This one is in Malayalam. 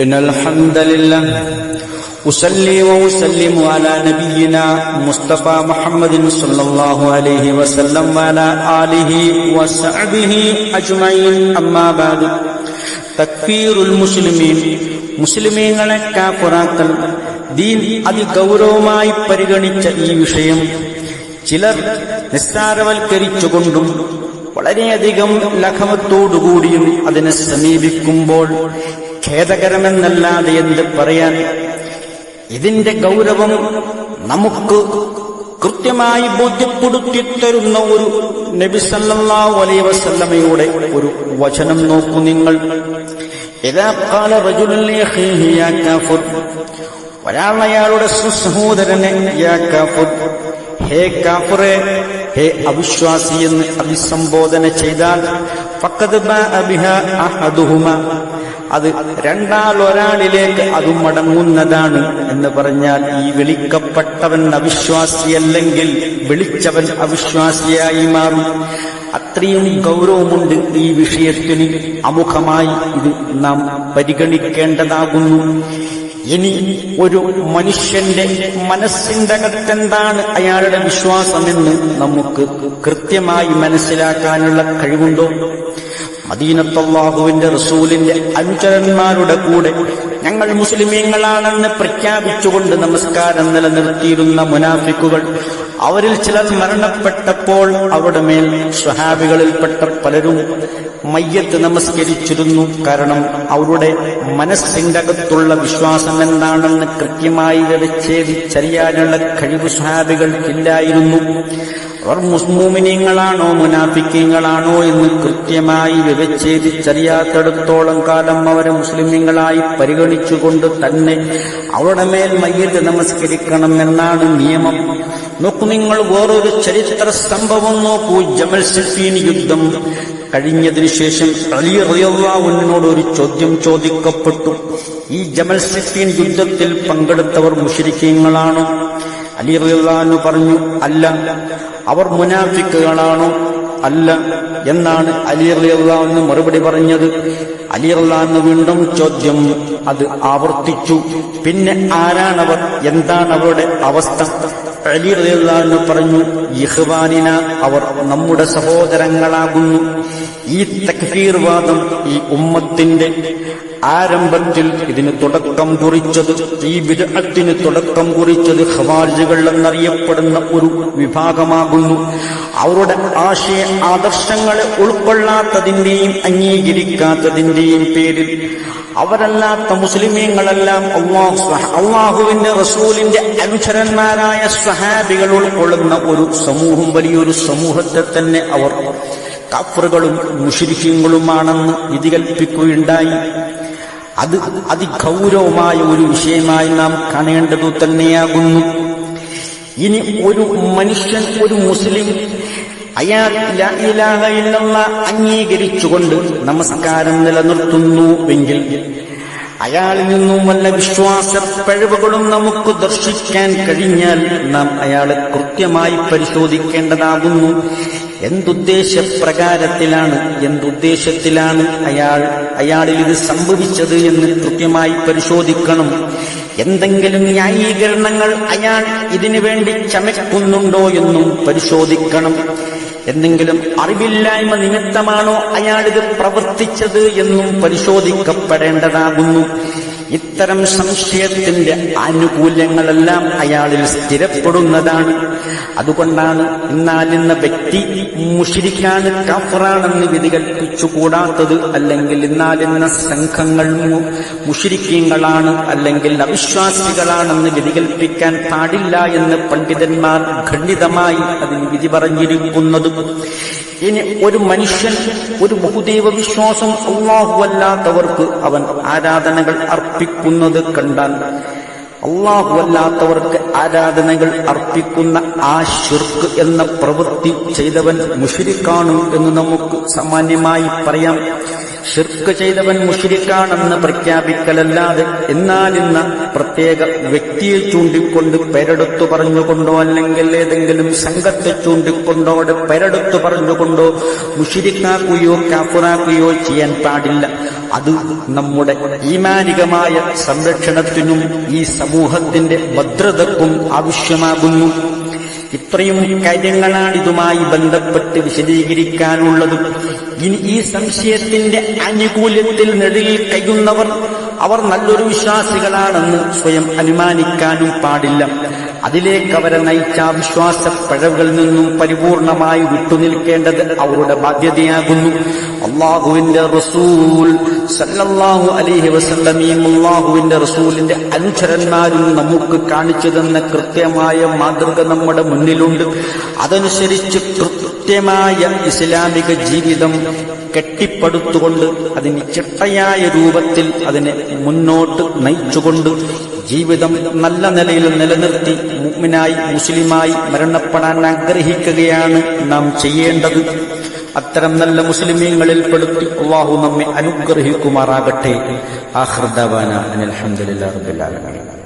إن الحمد لله أصلي وأسلم على نبينا مصطفى محمد صلى الله عليه وسلم وعلى آله وصحبه أجمعين أما بعد تكفير المسلمين മുസ്ലിമീങ്ങളെ കാപ്പുറാക്കൽ ദീൻ അതിഗൗരവമായി പരിഗണിച്ച ഈ വിഷയം ചിലർ നിസ്സാരവൽക്കരിച്ചുകൊണ്ടും വളരെയധികം ലഘവത്തോടുകൂടിയും അതിനെ സമീപിക്കുമ്പോൾ ഖേദകരമെന്നല്ലാതെ എന്ത് പറയാൻ? ഇതിന്റെ ഗൗരവം നമുക്ക് കൃത്യമായി ബോധ്യപ്പെടുത്തിത്തരുന്ന ഒരു നബിസല്ലാ അലൈഹി വസല്ലമയുടെ ഒരു വചനം നോക്കൂ നിങ്ങൾ. ഒരാൾ അയാളുടെ സുസഹോദരനെ ഹേ കാഫുറേ ഹേ അവിശ്വാസി എന്ന് അഭിസംബോധന ചെയ്താൽ അത് രണ്ടാൾ ഒരാളിലേക്ക് അതും മടങ്ങുന്നതാണ് എന്ന് പറഞ്ഞാൽ ഈ വിളിക്കപ്പെട്ടവൻ അവിശ്വാസിയല്ലെങ്കിൽ വിളിച്ചവൻ അവിശ്വാസിയായി മാറും. അത്രയും ഗൗരവമുണ്ട് ഈ വിഷയത്തിന്. അമുഖമായി ഇത് നാം പരിഗണിക്കേണ്ടതാകുന്നു. ഇനി ഒരു മനുഷ്യന്റെ മനസ്സിന്റെ അകത്തെന്താണ് അയാളുടെ വിശ്വാസമെന്ന് നമുക്ക് കൃത്യമായി മനസ്സിലാക്കാനുള്ള കഴിവുണ്ടോ? മദീനത്തല്ലാഹുവിന്റെ റസൂലിന്റെ അനുചരന്മാരുടെ കൂടെ ഞങ്ങൾ മുസ്ലിമീങ്ങളാണെന്ന് പ്രഖ്യാപിച്ചുകൊണ്ട് നമസ്കാരം നിലനിർത്തിയിരുന്ന മുനാഫിക്കുകൾ അവരിൽ ചിലർ മരണപ്പെട്ടപ്പോൾ അവിടെ മേൽ സ്വഹാബികളിൽപ്പെട്ട പലരും മയ്യത്ത് നമസ്കരിച്ചിരുന്നു. കാരണം അവരുടെ മനസ്സിന്റെ അകത്തുള്ള വിശ്വാസം എന്താണെന്ന് കൃത്യമായി വിച്ഛേദിച്ചറിയാനുള്ള കഴിവ് സ്വഹാബികൾക്കില്ലായിരുന്നു. അവർ മുസ്മൂമിനീങ്ങളാണോ മുനാഫിക്കീങ്ങളാണോ എന്ന് കൃത്യമായി വിവച്ഛേദിച്ചറിയാത്തടത്തോളം കാലം അവരെ മുസ്ലിമീങ്ങളായി പരിഗണിച്ചുകൊണ്ട് തന്നെ അവരുടെ മേൽ മയ്യത്ത് നമസ്കരിക്കണം എന്നാണ് നിയമം. നോക്കൂ നിങ്ങൾ വേറൊരു ചരിത്ര സംഭവം നോക്കൂ. ജമൽ സിഫീൻ യുദ്ധം കഴിഞ്ഞതിനു ശേഷം അലി റിയല്ലാവുന്നോട് ഒരു ചോദ്യം ചോദിക്കപ്പെട്ടു. ഈ ജമൽ സിഫീൻ യുദ്ധത്തിൽ പങ്കെടുത്തവർ മുഷരിക്കീങ്ങളാണോ അലി റിയല്ലാന്ന് പറഞ്ഞു അല്ല അവർ മുനാഫിക്കുകളാണോ? അല്ല എന്നാണ് അലി റിയല്ലാന്ന് മറുപടി പറഞ്ഞത്. അലി റിയല്ലാന്ന് വീണ്ടും ചോദ്യം അത് ആവർത്തിച്ചു. പിന്നെ ആരാണവർ? എന്താണ് അവരുടെ അവസ്ഥ? അലി റിയല്ലാന്ന് പറഞ്ഞു ഇഹ്വാനിന അവർ നമ്മുടെ സഹോദരങ്ങളാകുന്നു. ഈ തക്ഫീർവാദം ഈ ഉമ്മത്തിന്റെ ആരംഭത്തിൽ ഇതിന് തുടക്കം കുറിച്ചത് ഈ വിരഹത്തിന് തുടക്കം കുറിച്ചത് ഹവാജുകൾ എന്നറിയപ്പെടുന്ന ഒരു വിഭാഗമാകുന്നു. അവരുടെ ആശയ ആദർശങ്ങളെ ഉൾക്കൊള്ളാത്തതിന്റെയും അംഗീകരിക്കാത്തതിന്റെയും പേരിൽ അവരല്ലാത്ത മുസ്ലിമീങ്ങളെല്ലാം അള്ളാഹു അള്ളാഹുവിന്റെ റസൂലിന്റെ അനുചരന്മാരായ സ്വഹാബികൾ ഉൾക്കൊള്ളുന്ന ഒരു സമൂഹം വലിയൊരു സമൂഹത്തെ തന്നെ അവർ കഫറുകളും മുഷിരിഹ്യങ്ങളുമാണെന്ന് വിധി കൽപ്പിക്കുകയുണ്ടായി അത് അതിഗൗരവമായ ഒരു വിഷയമായി നാം കാണേണ്ടതു തന്നെയാകുന്നു. ഇനി ഒരു മനുഷ്യൻ ഒരു മുസ്ലിം അയാൾ അംഗീകരിച്ചുകൊണ്ട് നമസ്കാരം നിലനിർത്തുന്നുവെങ്കിൽ അയാളിൽ നിന്നും വല്ല വിശ്വാസ പിഴവുകളും നമുക്ക് ദർശിക്കാൻ കഴിഞ്ഞാൽ നാം അയാളെ കൃത്യമായി പരിശോധിക്കേണ്ടതാകുന്നു. എന്തുദ്ദേശപ്രകാരത്തിലാണ് എന്തുദ്ദേശത്തിലാണ് അയാൾ അയാളിൽ ഇത് സംഭവിച്ചത് എന്ന് കൃത്യമായി പരിശോധിക്കണം. എന്തെങ്കിലും ന്യായീകരണങ്ങൾ അയാൾ ഇതിനു വേണ്ടി ചമയ്ക്കുന്നുണ്ടോ എന്നും പരിശോധിക്കണം. എന്തെങ്കിലും അറിവില്ലായ്മ നിമിത്തമാണോ അയാളിത് പ്രവർത്തിച്ചത് എന്നും പരിശോധിക്കപ്പെടേണ്ടതാകുന്നു. ഇത്തരം സംശയത്തിന്റെ ആനുകൂല്യങ്ങളെല്ലാം അയാളിൽ സ്ഥിരപ്പെടുന്നതാണ്. അതുകൊണ്ടാണ് ഇന്നാലിന്ന ഇന്ന വ്യക്തി മുഷിരിക്കാണ് കാഫറാണെന്ന് വിധി കൽപ്പിച്ചുകൂടാത്തത് അല്ലെങ്കിൽ ഇന്നാലിന്ന ഇന്ന സംഘങ്ങൾ മുഷിരിക്കീങ്ങളാണ് അല്ലെങ്കിൽ അവിശ്വാസികളാണെന്ന് വിധി കൽപ്പിക്കാൻ പാടില്ല എന്ന് പണ്ഡിതന്മാർ ഖണ്ഡിതമായി അതിന് വിധി പറഞ്ഞിരിക്കുന്നത്. ഇനി ഒരു മനുഷ്യൻ ഒരു ബഹുദൈവ വിശ്വാസം അള്ളാഹുവല്ലാത്തവർക്ക് അവൻ ആരാധനകൾ അർപ്പിക്കുന്നത് കണ്ടാൽ അള്ളാഹുവല്ലാത്തവർക്ക് ആരാധനകൾ അർപ്പിക്കുന്ന ആ ഷിർക്ക് എന്ന പ്രവൃത്തി ചെയ്തവൻ മുഷിരിക്കാണു എന്ന് നമുക്ക് സാമാന്യമായി പറയാം. ഷിർക്ക് ചെയ്തവൻ മുഷിരിക്കാണെന്ന് പ്രഖ്യാപിക്കലല്ലാതെ എന്നാലിന്ന് പ്രത്യേക വ്യക്തിയെ ചൂണ്ടിക്കൊണ്ട് പേരെടുത്തു പറഞ്ഞുകൊണ്ടോ അല്ലെങ്കിൽ ഏതെങ്കിലും സംഘത്തെ ചൂണ്ടിക്കൊണ്ടോ പേരെടുത്തു പറഞ്ഞുകൊണ്ടോ മുഷിരിക്കാക്കുകയോ കാഫുറാക്കുകയോ ചെയ്യാൻ പാടില്ല. അത് നമ്മുടെ ഈമാനികമായ സംരക്ഷണത്തിനും ഈ സമൂഹത്തിന്റെ ഭദ്രതക്കും ആവശ്യമാകുന്നു. ഇത്രയും കാര്യങ്ങളാണ് ഇതുമായി ബന്ധപ്പെട്ട് വിശദീകരിക്കാനുള്ളത്. ഇനി ഈ സംശയത്തിന്റെ ആനുകൂല്യത്തിൽ നെടുകിൽ കഴിയുന്നവർ അവർ നല്ലൊരു വിശ്വാസികളാണെന്ന് സ്വയം അനുമാനിക്കാനും പാടില്ല. അതിലേക്ക് അവരെ നയിച്ച വിശ്വാസ പിഴവുകളിൽ നിന്നും പരിപൂർണമായി വിട്ടുനിൽക്കേണ്ടത് അവരുടെ ബാധ്യതയാകുന്നു. അള്ളാഹുവിന്റെ റസൂൽ സല്ലല്ലാഹു അലൈഹി വസല്ലമയും അള്ളാഹുവിന്റെ റസൂലിന്റെ അനുചരന്മാരും നമുക്ക് കാണിച്ചു തന്ന കൃത്യമായ മാതൃക നമ്മുടെ മുന്നിലുണ്ട്. അതനുസരിച്ച് കൃത്യമായ ഇസ്ലാമിക ജീവിതം കെട്ടിപ്പടുത്തുകൊണ്ട് അതിന് ചിട്ടയായ രൂപത്തിൽ അതിനെ മുന്നോട്ട് നയിച്ചുകൊണ്ട് ജീവിതം നല്ല നിലയിൽ നിലനിർത്തി മുഗ്മിനായി മുസ്ലിമായി മരണപ്പെടാൻ ആഗ്രഹിക്കുകയാണ് നാം ചെയ്യേണ്ടത്. അത്തരം നല്ല മുസ്ലിമീങ്ങളിൽ പെടുത്തി അള്ളാഹു നമ്മെ അനുഗ്രഹിക്കുമാറാകട്ടെ. ആഹ്റദാന അലഹമുല്ലാ റബുലാലമീൻ